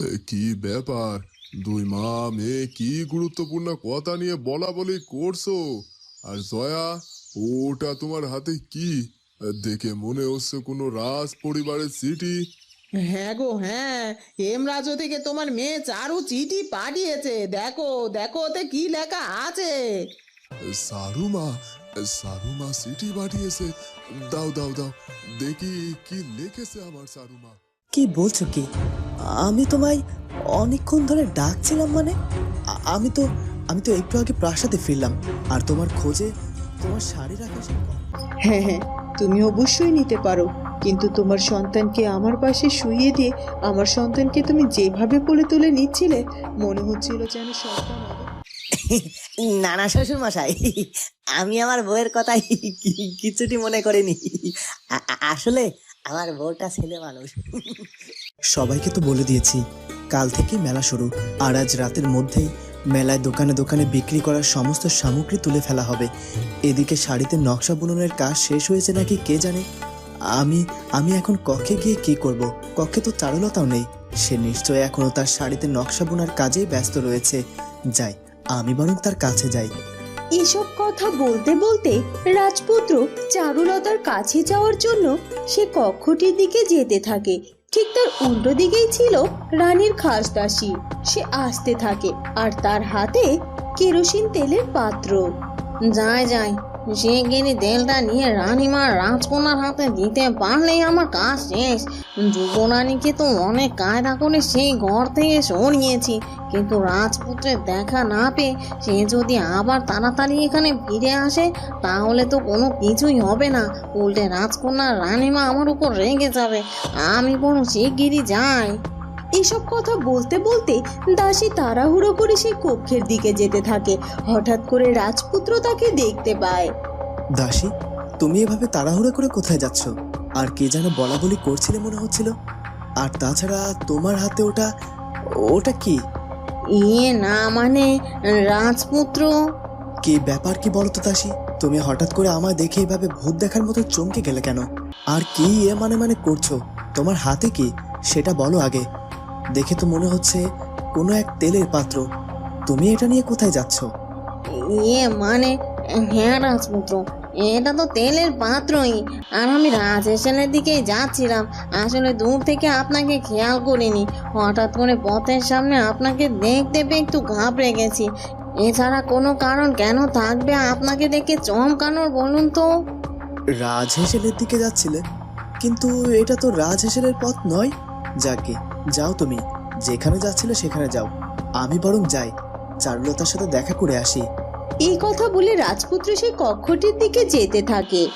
কি ব্যাপার? দুই মা মেয়ে কি গুরুত্বপূর্ণ কথা নিয়ে বলা বলি করছ? আর জয়া ওটা তোমার হাতে কি? দেখে মনে হচ্ছে কোনো রাজ পরিবারের চিঠি। হ্যাঁ গো হ্যাঁ। হেমরাজ থেকে তোমার মেয়ে চারু চিঠি পাঠিয়েছে। দেখো দেখো ওতে কি লেখা আছে। সারুমা সারুমা চিঠি পাঠিয়েছে। দাও দাও দাও। দেখি কি লিখেছে আমার সারুমা কি বলছো কি? আমি তোমায় অনেকক্ষণ ধরে ডাকছিলাম মানে? আমি তো আমি তো একটু আগে প্রাসাদে ফিরলাম আর তোমার খোঁজে তোমার শাড়ি রাখা হ্যাঁ হ্যাঁ তুমি অবশ্যই নিতে পারো কিন্তু তোমার সন্তানকে আমার পাশে শুইয়ে দিয়ে আমার সন্তানকে তুমি যেভাবে কোলে তুলে নিচ্ছিলে মনে হচ্ছিল যেন সন্তান নানা শ্বশুর মশাই আমি আমার বউয়ের কথাই কিছুটি মনে করিনি। আসলে আমার বউটা ছেলে মানুষ। সবাইকে তো বলে দিয়েছি কাল থেকে মেলা শুরু। আর আজ রাতের মধ্যেই মেলায় দোকানে দোকানে বিক্রি করার সমস্ত সামগ্রী তুলে ফেলা হবে। এদিকে শাড়িতে নকশা বুননের কাজ শেষ হয়েছে নাকি কে জানে? আমি আমি এখন কক্ষে গিয়ে কি করব? কক্ষে তো চারুলতাও নেই। সে নিশ্চয় এখনও তার শাড়িতে নকশা বোনার কাজেই ব্যস্ত রয়েছে। যাই আমি বরং তার কাছে যাই। এসব কথা বলতে বলতে রাজপুত্র চারুলতার কাছে যাওয়ার জন্য সে কক্ষটির দিকে যেতে থাকে। ঠিক তার উল্টো দিকেই ছিল রানীর খাসদাসী সে আসতে থাকে আর তার হাতে কেরোসিন তেলের পাত্র। যায় যায় সে গিয়ে তেলটা নিয়ে রানীমার রাজকন্যার হাতে দিতে পারলেই আমার কাজ শেষ। যুবরানীকে তো অনেক কায়দা করে সেই ঘর থেকে সরিয়েছি। কিন্তু রাজপুত্রের দেখা না পেয়ে সে যদি আবার তাড়াতাড়ি এখানে ফিরে আসে, তাহলে তো কোনো কিছুই হবে না। উল্টে রাজকন্যা রানীমা আমার উপর রেগে যাবে। আমি বরং শিগগিরই যাই। এসব কথা বলতে বলতে দাসী তাড়াহুড়ো করে সেই কক্ষের দিকে যেতে থাকে। হঠাৎ করে রাজপুত্র তাকে দেখতে পায়। দাসী তুমি এভাবে তাড়াহুড়ো করে কোথায় যাচ্ছ? আর কে যেন বলা বলি করছিলে মনে হচ্ছিল। আর তাছাড়া তোমার হাতে ওটা ওটা কি? ইয়ে না মানে রাজপুত্র। কি ব্যাপার কি বলো তো দাসী? তুমি হঠাৎ করে আমায় দেখে এভাবে ভূত দেখার মতো চমকে গেলে কেন? আর কি এ মানে মানে করছ? তোমার হাতে কি? সেটা বলো আগে। দেখে তো মনে হচ্ছে কোনো এক তেলের পাত্র। তুমি এটা নিয়ে কোথায় যাচ্ছ? ইয়ে মানে হ্যাঁ রাজপুত্র এটা তো তেলের পাত্রই। আর আমি রাজেশেনের দিকেই যাচ্ছিলাম আসলে দূর থেকে আপনাকে খেয়াল করিনি। হঠাৎ করে পথের সামনে আপনাকে দেখতে পেয়ে একটু ঘাবড়ে গেছি। এছাড়া কোনো কারণ কেন থাকবে আপনাকে দেখে চমকানোর বলুন তো? রাজহেসেলের দিকে যাচ্ছিলে? কিন্তু এটা তো রাজহেসেলের পথ নয় যাকে যাও তুমি, যেখানে যাচ্ছিলে সেখানে যাও। আমি বরং যাই, চারুলতার সাথে দেখা করে আসি। এই কথা বলে রাজপুত্র সেই কক্ষটির দিকে যেতে থাকে।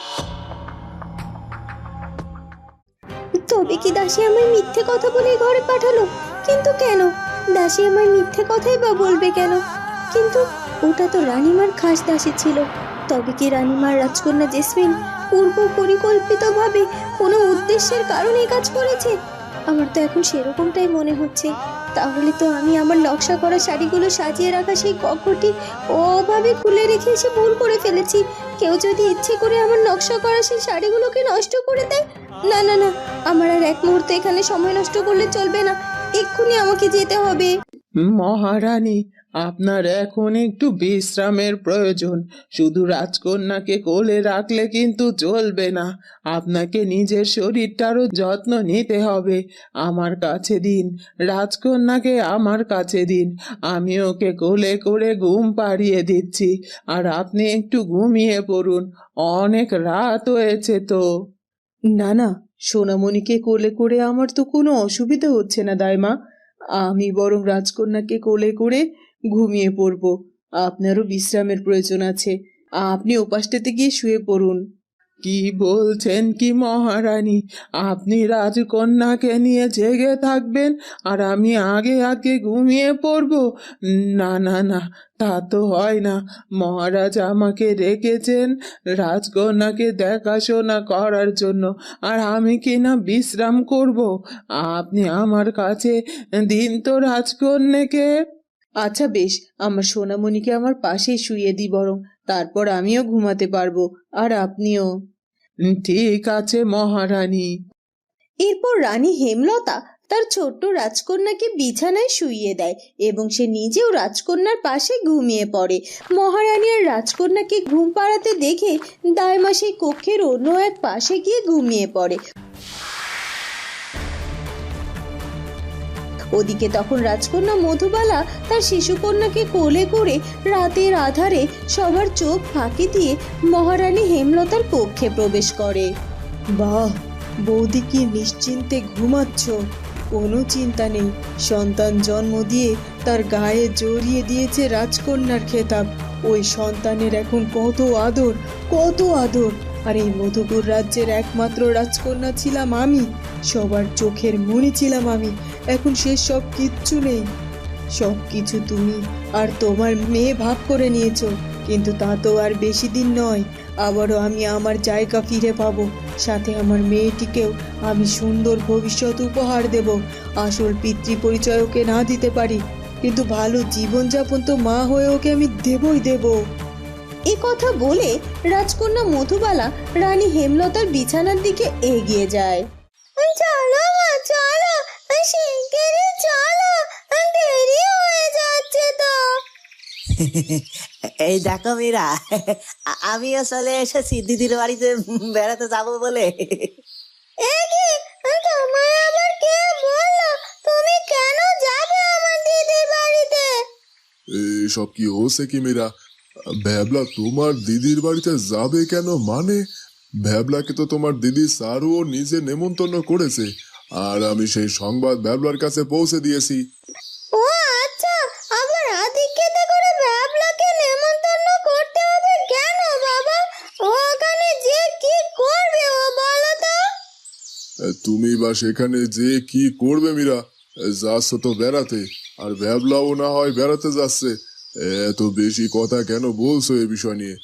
তবে কি দাসী আমায় মিথ্যে কথা বলে ঘরে পাঠালো? কিন্তু কেন? দাসী আমায় মিথ্যে কথাই বা বলবে কেন? কিন্তু ওটা তো রানীমার খাস দাসী ছিল। তবে কি রানীমার রাজকন্যা জেসমিন পূর্ব পরিকল্পিতভাবে কোনো উদ্দেশ্যের কারণে কাজ করেছে? আমার তো এখন সেরকমটাই মনে হচ্ছে। তাহলে তো আমি আমার নকশা করা শাড়িগুলো সাজিয়ে রাখা সেই কক্ষটি অভাবে খুলে রেখে এসে ভুল করে ফেলেছি। কেউ যদি ইচ্ছে করে আমার নকশা করা সেই শাড়িগুলোকে নষ্ট করে দেয়, না না না, আমার আর এক মুহূর্তে এখানে সময় নষ্ট করলে চলবে না। এক্ষুনি আমাকে যেতে হবে। মহারানী আপনার এখন একটু বিশ্রামের প্রয়োজন। শুধু রাজকন্যাকে কোলে রাখলে কিন্তু চলবে না। আপনাকে নিজের শরীরটারও যত্ন নিতে হবে। আমার কাছে দিন। রাজকন্যাকে আমার কাছে দিন। আমি ওকে কোলে করে ঘুম পাড়িয়ে দিচ্ছি। আর আপনি একটু ঘুমিয়ে পড়ুন। অনেক রাত হয়েছে তো। না না, সোনামণিকে কোলে করে আমার তো কোনো অসুবিধা হচ্ছে না, দাইমা। আমি বরং রাজকন্যাকে কোলে করে ঘুমিয়ে পড়ব। আপনারও বিশ্রামের প্রয়োজন আছে। আপনি ওপাশটাতে গিয়ে শুয়ে পড়ুন। কি বলছেন কি মহারানী? আপনি রাজকন্যাকে নিয়ে জেগে থাকবেন আর আমি আগে আগে ঘুমিয়ে পড়ব। না না না, তা তো হয় না। মহারাজ আমাকে রেখেছেন রাজকন্যাকে দেখাশোনা করার জন্য আর আমি কি না বিশ্রাম করব। আপনি আমার কাছে দিন তো রাজকন্যাকে। আচ্ছা বেশ আমার সোনামণিকে আমার পাশেই শুয়ে দিই বরং তারপর আমিও ঘুমাতে পারব আর আপনিও। ঠিক আছে মহারানী। এরপর রানী হেমলতা তার ছোট্ট রাজকন্যাকে বিছানায় শুইয়ে দেয় এবং সে নিজেও রাজকন্যার পাশে ঘুমিয়ে পড়ে। মহারানী আর রাজকন্যাকে ঘুম পাড়াতে দেখে দাইমা সেই কক্ষের অন্য এক পাশে গিয়ে ঘুমিয়ে পড়ে। ওদিকে তখন রাজকন্যা মধুবালা তার শিশুকন্যাকে কোলে করে রাতের আধারে সবার চোখ ফাঁকি দিয়ে মহারানী হেমলতার কক্ষে প্রবেশ করে। বাহ, বৌদি কি নিশ্চিন্তে ঘুমাচ্ছ? কোনো চিন্তা নেই। সন্তান জন্ম দিয়ে তার গায়ে জড়িয়ে দিয়েছে রাজকন্যার খেতাব। ওই সন্তানের এখন কত আদর কত আদর। আর এই মধুপুর রাজ্যের একমাত্র রাজকন্যা ছিলাম আমি। সবার চোখের মনি ছিলাম আমি। এখন সে সব কিচ্ছু নেই। সব কিছু তুমি আর তোমার মেয়ে ভাগ করে নিয়েছ কিন্তু তা তো আর বেশি দিন নয়। আবারও আমি আমার জায়গা ফিরে পাবো সাথে আমার মেয়েটিকেও আমি সুন্দর ভবিষ্যৎ উপহার দেব। আসল পিতৃ পরিচয় ওকে না দিতে পারি কিন্তু ভালো জীবনযাপন তো মা হয়ে ওকে আমি দেবই দেব। এ কথা বলে রাজকন্যা মধুবালা রানী হেমলতার বিছানার দিকে এগিয়ে যায়। চলো চলো। শিগগিরই চলো দেরি হয়ে যাচ্ছে তো। এই দেখো মীরা আ- আমিও চলে এসেছি দিদির বাড়িতে বেড়াতে যাব বলে। একি তোমায় আবার কে বলল? তুমি কেন যাবে আমার দিদির বাড়িতে? এসব কি হচ্ছে কি মীরা? ভ্যাবলা তোমার দিদির বাড়িতে যাবে কেন মানে? ভ্যাবলাকে তো তোমার দিদি সারুও নিজে নেমন্তন্ন করেছে। আর আমি সেই সংবাদ ভ্যাবলার কাছে পৌঁছে দিয়েছি। ও আচ্ছা আবার আদিক্ষেতে করে নেমন্তন্ন করতে হবে কেন বাবা? ও ওখানে যে কি করবে ও বলো তো? তুমি বা সেখানে যে কি করবে মীরা? যাচ্ছ তো বেড়াতে আর ভ্যাবলাও না হয় বেড়াতে যাচ্ছে। এত বেশি কথা কেন বলছো এ বিষয় নিয়ে?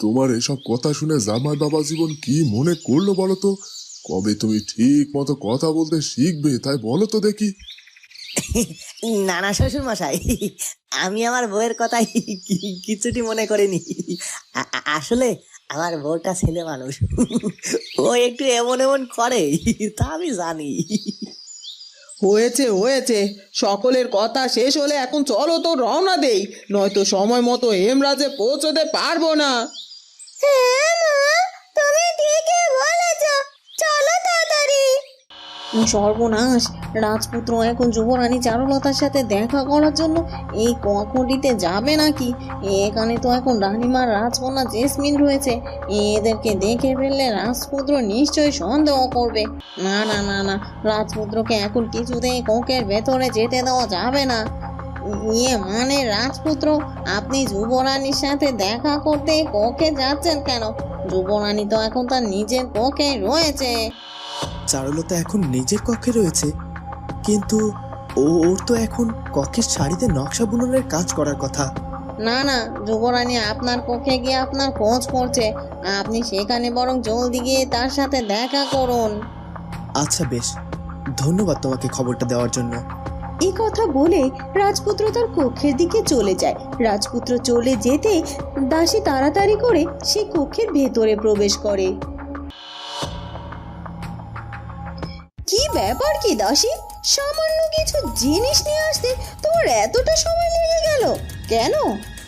তোমার এসব কথা শুনে জামাই বাবা জীবন কি মনে করল বলো তো? কবে তুমি ঠিক মতো কথা বলতে শিখবে তাই বলো তো দেখি। নানা শ্বশুর মশাই আমি আমার বউয়ের কথাই কিছুটি মনে করিনি। আসলে আমার বউটা ছেলে মানুষ। ও একটু এমন এমন করে তা আমি জানি। হয়েছে হয়েছে। সকলের কথা শেষ হলে এখন চলো তো রওনা দেই নয়তো সময় মতো হেমরাজে পৌঁছতে পারব না। হ্যাঁ মা তুমি ঠিকই বলেছ। চলো তাড়াতাড়ি। সর্বনাশ, রাজপুত্র এখন যুবরানী চারুলতার সাথে দেখা করার জন্য এই কক্ষটিতে যাবে নাকি? এখানে তো এখন রানীমার রাজকন্যা জেসমিন রয়েছে। এদেরকে দেখে ফেললে রাজপুত্র নিশ্চয়ই সন্দেহ করবে। না না না না, রাজপুত্রকে এখন কিছুতেই কোকের ভেতরে যেতে দেওয়া যাবে না। ইয়ে মানে রাজপুত্র, আপনি যুবরানীর সাথে দেখা করতে কোকে যাচ্ছেন কেন? যুবরানী তো এখন তার নিজের কোকে রয়েছে। চারুলতা এখন নিজের কক্ষে রয়েছে কিন্তু ও ওর তো এখন কক্ষের শাড়িতে নকশা বুননের কাজ করার কথা। না না যুবরানী আপনার পক্ষে গিয়ে আপনার খোঁজ করছে। আপনি সেখানে বরং জলদি গিয়ে তার সাথে দেখা করুন। আচ্ছা বেশ ধন্যবাদ তোমাকে খবরটা দেওয়ার জন্য। এই কথা বলে রাজপুত্র তার কক্ষের দিকে চলে যায়। রাজপুত্র চলে যেতে দাসী তাড়াতাড়ি করে সে কক্ষের ভেতরে প্রবেশ করে। কি ব্যাপার কি দাসী? সামান্য কিছু জিনিস নিয়ে আসতে তোমার এতটা সময় লেগে গেল। কেন?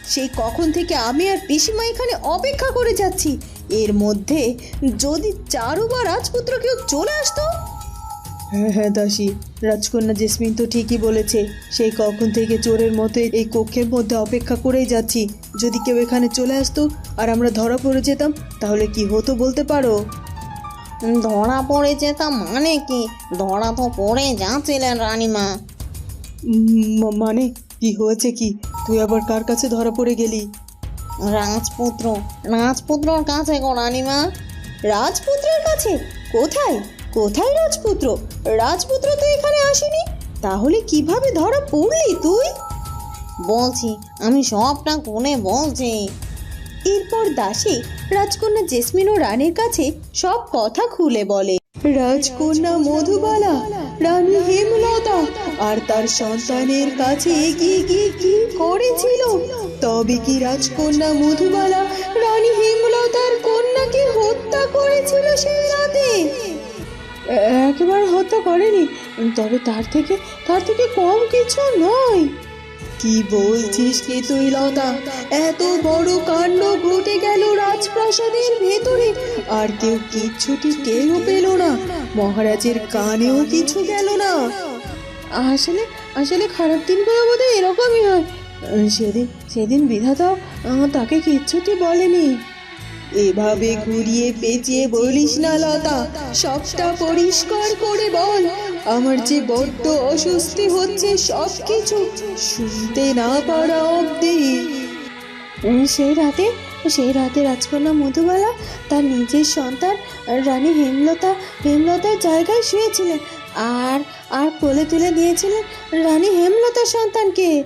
সেই কখন থেকে আমি আর পিসিমা এখানে অপেক্ষা করে যাচ্ছি। এর মধ্যে যদি চারু বা রাজপুত্র কেউ চলে আসতো? হ্যাঁ হ্যাঁ দাসী। রাজকন্যা জেসমিন তো ঠিকই বলেছে সেই কখন থেকে চোরের মতো এই কক্ষের মধ্যে অপেক্ষা করেই যাচ্ছি। যদি কেউ এখানে চলে আসতো আর আমরা ধরা পড়ে যেতাম তাহলে কি হতো বলতে পারো? ধরা পড়ে যেতাম মানে কি? ধরা তো পড়ে যাচ্ছিলেন রানীমা। মানে কি হয়েছে কি? তুই আবার কার কাছে ধরা পড়ে গেলি? রাজপুত্র রাজপুত্রর কাছে গো রানীমা। রাজপুত্রের কাছে? কোথায়? কোথায় রাজপুত্র? রাজপুত্র তো এখানে আসেনি। তাহলে কীভাবে ধরা পড়লি তুই? বলছি, আমি সবটা কোনে বলছি। এরপর দাসী রাজকন্যা জেসমিন ও রানীর কাছে সব কথা খুলে বলে। রাজকন্যা মধুবালা, রানী হেমলতা, আর তার সন্তানের কাছে এগিয়ে গিয়ে কি করেছিল? তবে কি রাজকন্যা মধুবালা, রানী হেমলতার কন্যাকে হত্যা করেছিল সেই রাতে? একেবারে হত্যা করেনি। তবে তার থেকে তার থেকে কম কিছু নয়। কি বলছিস কি তুই লতা? এত বড় কাণ্ড ঘটে গেল রাজপ্রাসাদের ভেতরে। আর কেউ কিচ্ছুটি টেরও পেল না। মহারাজের কানেও কিছু গেল না। আসলে আসলে খারাপ দিনগুলো বোধহয় এরকমই হয়। সেদিন সেদিন বিধাতাও তাকে কিচ্ছুটি বলেনি। এভাবে ঘুরিয়ে পেঁচিয়ে বলিস না লতা সবটা পরিষ্কার করে বল। আমার যে বড্ড অস্বস্তি হচ্ছে সব কিছু শুনতে না পারা অব্দি সেই রাতে সেই রাতে রাজকন্যা মধুবালা তার নিজের সন্তান রানী হেমলতা হেমলতার জায়গায় শুয়েছিলেন আর আর কোলে তুলে দিয়েছিলেন রানী হেমলতার সন্তানকে।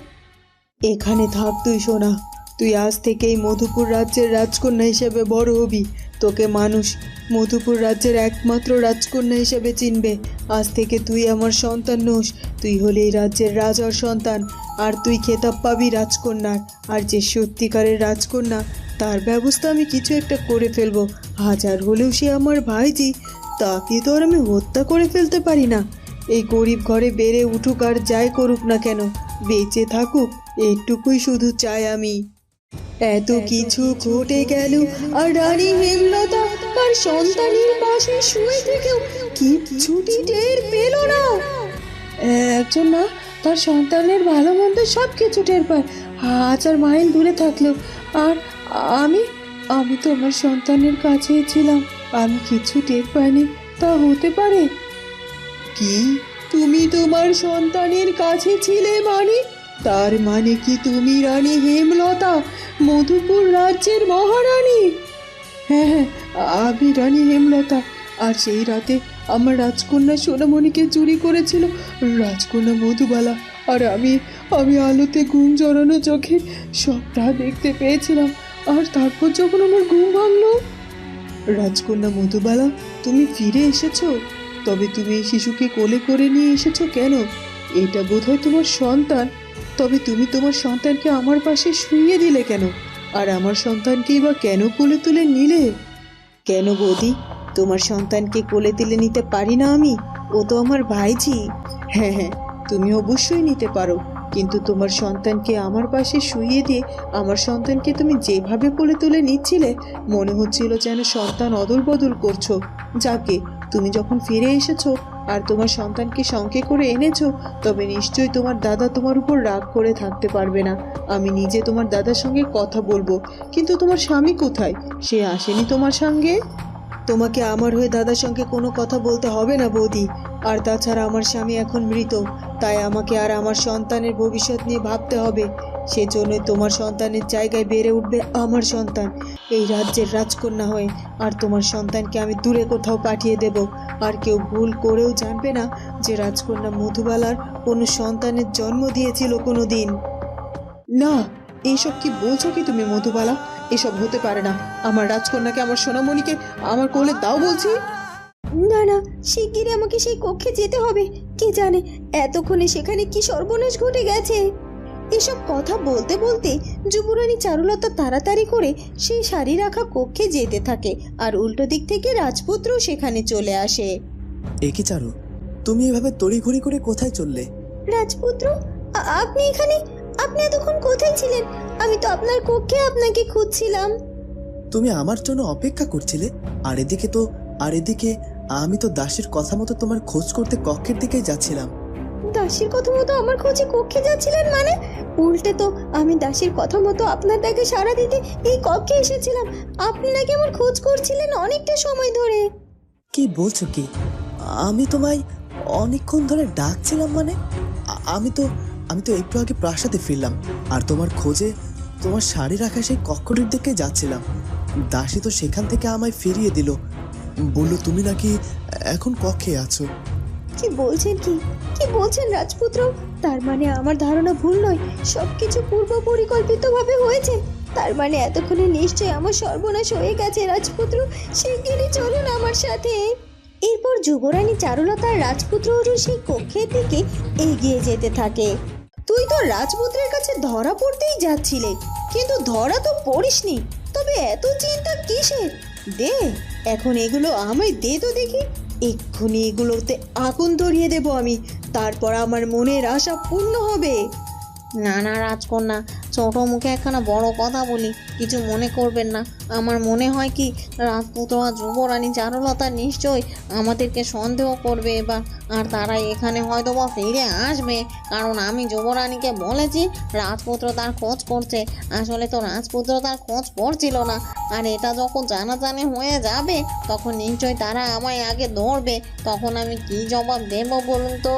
এখানে থাক তুই সোনা। তুই আজ থেকেই মধুপুর রাজ্যের রাজকন্যা হিসেবে বড় হবি। তোকে মানুষ মধুপুর রাজ্যের একমাত্র রাজকন্যা হিসেবে চিনবে। আজ থেকে তুই আমার সন্তান নোস। তুই হলে এই রাজ্যের রাজার সন্তান। আর তুই খেতাব পাবি রাজকন্যার। আর যে সত্যিকারের রাজকন্যা, তার ব্যবস্থা আমি কিছু একটা করে ফেলব। হাজার হলেও সে আমার ভাইজি, তাকে তো আর আমি হত্যা করে ফেলতে পারি না। এই গরিব ঘরে বেড়ে উঠুক আর যাই করুক না কেন, বেঁচে থাকুক, এইটুকুই শুধু চাই আমি। এত কিছু ঘটে গেল, আর রানী হেমলতা তার সন্তানের পাশে শুয়ে থেকেও কিচ্ছুটি টের পেল না। একজন না, তার সন্তানের ভালো মন্দ সব কিছু টের পায়। হাজার মাইল দূরে থাকলেও আর আমি আমি তো আমার সন্তানের কাছেই ছিলাম। আমি কিছু টের পাইনি, তা হতে পারে। কি? তুমি তোমার সন্তানের কাছে ছিলে মানে? তার মানে কি তুমি রানী হেমলতা, মধুপুর রাজ্যের মহারানী? হ্যাঁ হ্যাঁ আমি রানী হেমলতা। আর সেই রাতে আমার রাজকন্যা সোনামণিকে চুরি করেছিল রাজকন্যা মধুবালা। আর আমি আমি আলোতে ঘুম জড়ানো চোখে সবটা দেখতে পেয়েছিলাম। আর তারপর যখন আমার ঘুম ভাঙলো, রাজকন্যা মধুবালা, তুমি ফিরে এসেছ? তবে তুমি এই শিশুকে কোলে করে নিয়ে এসেছ কেন? এটা বোধহয় তোমার সন্তান। তবে তুমি তোমার সন্তানকে আমার পাশে শুইয়ে দিলে কেন? আর আমার সন্তানকেই বা কেন কোলে তুলে নিলে? কেন বৌদি? তোমার সন্তানকে কোলে তুলে নিতে পারি না আমি? ও তো আমার ভাইজি হ্যাঁ হ্যাঁ তুমি অবশ্যই নিতে পারো। কিন্তু তোমার সন্তানকে আমার পাশে শুইয়ে দিয়ে আমার সন্তানকে তুমি যেভাবে কোলে তুলে নিচ্ছিলে, মনে হচ্ছিল যেন সন্তান অদল বদল করছ। যাকে তুমি যখন ফিরে এসেছ আর তোমার সন্তানকে সঙ্গে করে এনেছো, তবে নিশ্চয়ই তোমার দাদা তোমার উপর রাগ করে থাকতে পারবে না। আমি নিজে তোমার দাদার সঙ্গে কথা বলব, কিন্তু তোমার স্বামী কোথায়? সে আসেনি তোমার সঙ্গে? তোমাকে আমার হয়ে দাদার সঙ্গে কোনো কথা বলতে হবে না, বৌদি। আর তাছাড়া আমার স্বামী এখন মৃত, তাই আমাকে আর আমার সন্তানের ভবিষ্যৎ নিয়ে ভাবতে হবে। সেজন্যই তোমার সন্তানের জায়গায় বেড়ে উঠবে আমার সন্তান। এই রাজ্যের রাজকন্যা হয়ে আর তোমার সন্তানকে আমি দূরে কোথাও পাঠিয়ে দেব। আর কেউ ভুল করেও জানবে না যে রাজকন্যা মধুবালার কোনো সন্তানের জন্ম দিয়েছিল কোনো দিন না, এইসব কি বলছো কি তুমি মধুবালা? এসব হতে পারে না। আমার রাজকন্যাকে, আমার সোনামণিকে আমার কোলে দাও বলছি। না না, শিগগিরই আমাকে সেই কক্ষে যেতে হবে। কে জানে এতক্ষণে সেখানে কি সর্বনাশ ঘটে গেছে? এসব কথা বলতে বলতে যুবরানী চারুলতা তাড়াতাড়ি করে সেই শাড়ি রাখা কক্ষে যেতে থাকে আর উল্টো দিক থেকে রাজপুত্রও সেখানে চলে আসে। এ কি চারু? তুমি এভাবে তড়িঘড়ি করে কোথায় চললে? রাজপুত্র আপনি এখানে আপনি এতক্ষণ কোথায় ছিলেন? আমি তো আপনার কক্ষে আপনাকে খুঁজছিলাম। তুমি আমার জন্য অপেক্ষা করছিলে? আর এদিকে তো আর এদিকে আমি তো দাসের কথা মতো তোমার খোঁজ করতে কক্ষের দিকেই যাচ্ছিলাম। দাসীর কথা মতো আমার খোঁজে কক্ষে যাচ্ছিলেন মানে? উল্টে তো আমি দাসীর কথা মতো আপনার ডাকে সাড়া দিতে এই কক্ষে এসেছিলাম। আপনি নাকি আমার খোঁজ করছিলেন অনেকটা সময় ধরে। কি বলছো কি? আমি তোমায় অনেকক্ষণ ধরে ডাকছিলাম মানে? আমি তো আমি তো একটু আগে প্রাসাদে ফিরলাম আর তোমার খোঁজে তোমার শাড়ি রাখা সেই কক্ষটির দিকে যাচ্ছিলাম। দাসী তো সেখান থেকে আমায় ফিরিয়ে দিল। বলল তুমি নাকি এখন কক্ষে আছো? কি বলছেন কি? কি বলছেন রাজপুত্র? তার মানে আমার ধারণা ভুল নয়। সবকিছু পূর্ব পরিকল্পিতভাবে হয়েছে। তার মানে এতক্ষণে নিশ্চয়ই আমার সর্বনাশ হয়ে গেছে রাজপুত্র। শিগগিরই চলুন আমার সাথে। এরপর যুবরানী চারুলতা আর রাজপুত্রও সেই কক্ষের দিকে এগিয়ে যেতে থাকে। তুই তো রাজপুত্রের কাছে ধরা পড়তেই যাচ্ছিলে। কিন্তু ধরা তো পড়িসনি। তবে এত চিন্তা কিসের? দে, এখন এগুলো আমায় দে তো দেখি। এক্ষুনি এগুলোতে আগুন ধরিয়ে দেবো আমি। তারপর আমার মনের আশা পূর্ণ হবে। না না, রাজকন্যা ছোট মুখে একখানা বড় কথা বলি, কিছু মনে করবেন না। আমার মনে হয় কি, রাজপুত্র আর যুবরানী চারুলতা নিশ্চয়ই আমাদেরকে সন্দেহ করবে এবার আর তারা এখানে হয়তো বা ফিরে আসবে। কারণ আমি যুবরানীকে বলেছি, রাজপুত্র তার খোঁজ করছে। আসলে তো রাজপুত্র তার খোঁজ করছিল না। আর এটা যখন জানাজানি হয়ে যাবে, তখন নিশ্চয়ই তারা আমায় আগে ধরবে। তখন আমি কি জবাব দেবো বলুন তো?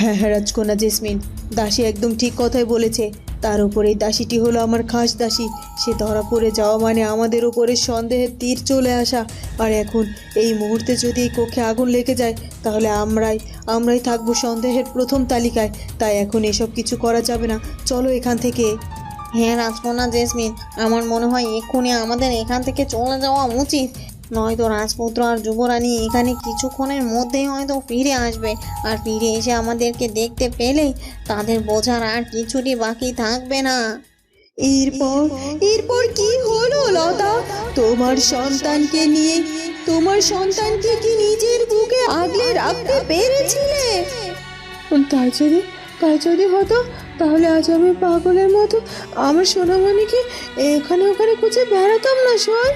হ্যাঁ হ্যাঁ রাজকন্যা জেসমিন, দাসী একদম ঠিক কথাই বলেছে। তার উপরে এই দাসীটি হলো আমার খাস দাসী। সে ধরা পড়ে যাওয়া মানে আমাদের উপরে সন্দেহের তীর চলে আসা। আর এখন এই মুহূর্তে যদি এই কক্ষে আগুন লেগে যায়, তাহলে আমরাই আমরাই থাকব সন্দেহের প্রথম তালিকায়। তাই এখন এসব কিছু করা যাবে না। চলো এখান থেকে। হ্যাঁ রাজকন্যা জেসমিন, আমার মনে হয় এক্ষুনি আমাদের এখান থেকে চলে যাওয়া উচিত। নয়তো রাজপুত্র আর যুবরানী এখানে কিছুক্ষণের মধ্যেই হয়তো ফিরে আসবে। আর ফিরে এসে আমাদেরকে দেখতে পেলে তাদের বোঝার আর কিছুটি বাকি থাকবে না। এরপর এরপর কি হলো লতা? তোমার সন্তানকে নিয়ে তোমার সন্তানকে কি নিজের বুকে আগলে রাখতে পেরেছিলে? তাই যদি তাই যদি হতো তাহলে আজ আমি পাগলের মতো আমার সোনামণিকে এখানে ওখানে খুঁজে বেড়াতাম না সর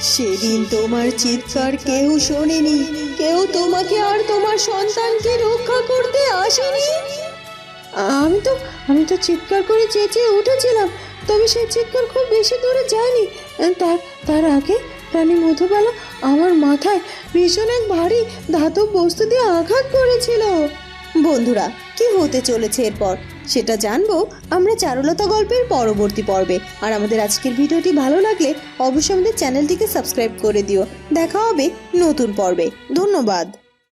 সেদিন তোমার চিৎকার কেউ শোনেনি কেউ তোমাকে আর তোমার সন্তানকে রক্ষা করতে আসেনি। আমি তো আমি তো চিৎকার করে চেঁচিয়ে উঠেছিলাম তবে সেই চিৎকার খুব বেশি দূরে যায়নি। তার তার আগে রানী মধুবালা আমার মাথায় ভীষণ এক ভারী ধাতব বস্তু দিয়ে আঘাত করেছিল। বন্ধুরা কি হতে চলেছে এরপর? সেটা জানব আমরা চারুলতা গল্পের পরবর্তী পর্বে। আর আমাদের আজকের ভিডিওটি ভালো লাগলে অবশ্যই আমাদের চ্যানেলটিকে সাবস্ক্রাইব করে দিও। দেখা হবে নতুন পর্বে। ধন্যবাদ।